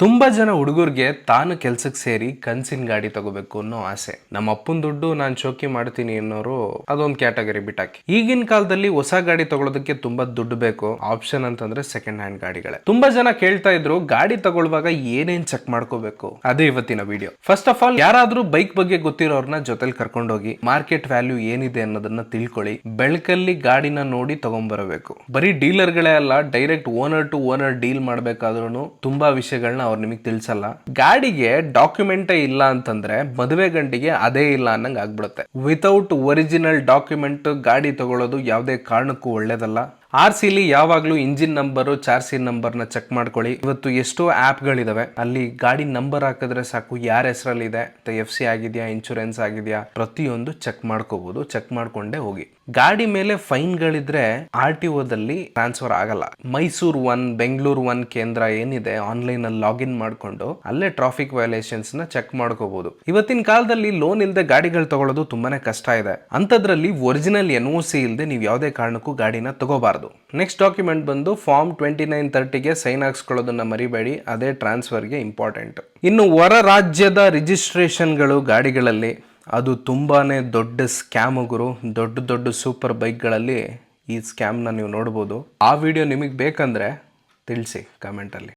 ತುಂಬಾ ಜನ ಹುಡುಗರಿಗೆ ತಾನು ಕೆಲ್ಸಕ್ಕೆ ಸೇರಿ ಕನ್ಸಿನ ಗಾಡಿ ತಗೋಬೇಕು ಅನ್ನೋ ಆಸೆ. ನಮ್ಮ ಅಪ್ಪನ ದುಡ್ಡು ನಾನು ಚೌಕಿ ಮಾಡ್ತೀನಿ ಅನ್ನೋರು ಅದೊಂದು ಕ್ಯಾಟಗರಿ ಬಿಟ್ಟಾಕಿ. ಈಗಿನ ಕಾಲದಲ್ಲಿ ಹೊಸ ಗಾಡಿ ತಗೊಳ್ಳೋದಕ್ಕೆ ತುಂಬಾ ದುಡ್ಡು ಬೇಕು. ಆಪ್ಷನ್ ಅಂತಂದ್ರೆ ಸೆಕೆಂಡ್ ಹ್ಯಾಂಡ್ ಗಾಡಿಗಳೇ. ತುಂಬಾ ಜನ ಕೇಳ್ತಾ ಇದ್ರು, ಗಾಡಿ ತಗೊಳ್ಳುವಾಗ ಏನೇನ್ ಚೆಕ್ ಮಾಡ್ಕೋಬೇಕು? ಅದೇ ಇವತ್ತಿನ ವಿಡಿಯೋ. ಫಸ್ಟ್ ಆಫ್ ಆಲ್ ಯಾರಾದ್ರೂ ಬೈಕ್ ಬಗ್ಗೆ ಗೊತ್ತಿರೋರ್ನ ಜೊತೆಲಿ ಕರ್ಕೊಂಡೋಗಿ, ಮಾರ್ಕೆಟ್ ವ್ಯಾಲ್ಯೂ ಏನಿದೆ ಅನ್ನೋದನ್ನ ತಿಳ್ಕೊಳ್ಳಿ. ಬೆಳಕಲ್ಲಿ ಗಾಡಿನ ನೋಡಿ ತಗೊಂಡ್ಬರಬೇಕು ಬರೀ ಡೀಲರ್ಗಳೇ ಅಲ್ಲ, direct owner to owner deal ಮಾಡ್ಬೇಕಾದ್ರೂ ತುಂಬಾ ವಿಷಯಗಳನ್ನ ಅವ್ರು ನಿಮಗೆ ತಿಳಿಸಲ್ಲ. ಗಾಡಿಗೆ ಡಾಕ್ಯುಮೆಂಟೇ ಇಲ್ಲ ಅಂತಂದ್ರೆ ಮದುವೆ ಗಂಟಿಗೆ ಅದೇ ಇಲ್ಲ ಅನ್ನಂಗೆ ಆಗ್ಬಿಡುತ್ತೆ. ವಿತೌಟ್ ಒರಿಜಿನಲ್ ಡಾಕ್ಯುಮೆಂಟ್ ಗಾಡಿ ತಗೊಳ್ಳೋದು ಯಾವುದೇ ಕಾರಣಕ್ಕೂ ಒಳ್ಳೇದಲ್ಲ. ಆರ್ ಸಿಲಿ ಯಾವಾಗಲೂ ಇಂಜಿನ್ ನಂಬರು ಚಾರ್ಸಿ ನಂಬರ್ನ ಚೆಕ್ ಮಾಡ್ಕೊಳ್ಳಿ. ಇವತ್ತು ಎಷ್ಟೋ ಆ್ಯಪ್ಗಳಿದಾವೆ ಅಲ್ಲಿ ಗಾಡಿ ನಂಬರ್ ಹಾಕಿದ್ರೆ ಸಾಕು, ಯಾರ ಹೆಸರಲ್ಲಿ ಇದೆ ಎಫ್ ಸಿ ಆಗಿದೆಯಾ ಇನ್ಶೂರೆನ್ಸ್ ಆಗಿದೆಯಾ, ಪ್ರತಿಯೊಂದು ಚೆಕ್ ಮಾಡ್ಕೋಬಹುದು ಚೆಕ್ ಮಾಡ್ಕೊಂಡೇ ಹೋಗಿ. ಗಾಡಿ ಮೇಲೆ ಫೈನ್ಗಳಿದ್ರೆ ಆರ್ ಟಿ ಓದಲ್ಲಿ ಟ್ರಾನ್ಸ್ಫರ್ ಆಗಲ್ಲ. ಮೈಸೂರು ಒನ್ ಬೆಂಗಳೂರು ಒನ್ ಕೇಂದ್ರ ಏನಿದೆ ಆನ್ಲೈನ್ ಅಲ್ಲಿ ಲಾಗಿನ್ ಮಾಡ್ಕೊಂಡು ಅಲ್ಲೇ ಟ್ರಾಫಿಕ್ ವಯೋಲೇಷನ್ಸ್ನ ಚೆಕ್ ಮಾಡ್ಕೋಬಹುದು ಇವತ್ತಿನ ಕಾಲದಲ್ಲಿ ಲೋನ್ ಇಲ್ಲದೆ ಗಾಡಿಗಳು ತಗೊಳ್ಳೋದು ತುಂಬಾನೇ ಕಷ್ಟ ಇದೆ. ಅಂತದ್ರಲ್ಲಿ ಒರಿಜಿನಲ್ ಎನ್ ಒ ಸಿ ಇಲ್ಲದೆ ನೀವು ಯಾವುದೇ ಕಾರಣಕ್ಕೂ ಗಾಡಿನ ತಗೋಬಾರ್ದು. ನೆಕ್ಸ್ಟ್ ಡಾಕ್ಯುಮೆಂಟ್ ಬಂದು ಫಾರ್ಮ್ ಟ್ವೆಂಟಿ ನೈನ್ ತರ್ಟಿಗೆ ಸೈನ್ ಹಾಕ್ಸ್ಕೊಳ್ಳೋದನ್ನ ಮರಿಬೇಡಿ, ಅದೇ ಟ್ರಾನ್ಸ್ಫರ್ಗೆ ಇಂಪಾರ್ಟೆಂಟ್ ಇನ್ನು ಹೊರ ರಾಜ್ಯದ ರಿಜಿಸ್ಟ್ರೇಷನ್ಗಳು ಗಾಡಿಗಳಲ್ಲಿ, ಅದು ತುಂಬಾ ದೊಡ್ಡ ಸ್ಕ್ಯಾಮ್ ಗುರು. ದೊಡ್ಡ ದೊಡ್ಡ ಸೂಪರ್ ಬೈಕ್ಗಳಲ್ಲಿ ಈ ಸ್ಕ್ಯಾಮ್ನ ನೀವು ನೋಡ್ಬೋದು. ಆ ವಿಡಿಯೋ ನಿಮಗೆ ಬೇಕಂದರೆ ತಿಳಿಸಿ ಕಮೆಂಟಲ್ಲಿ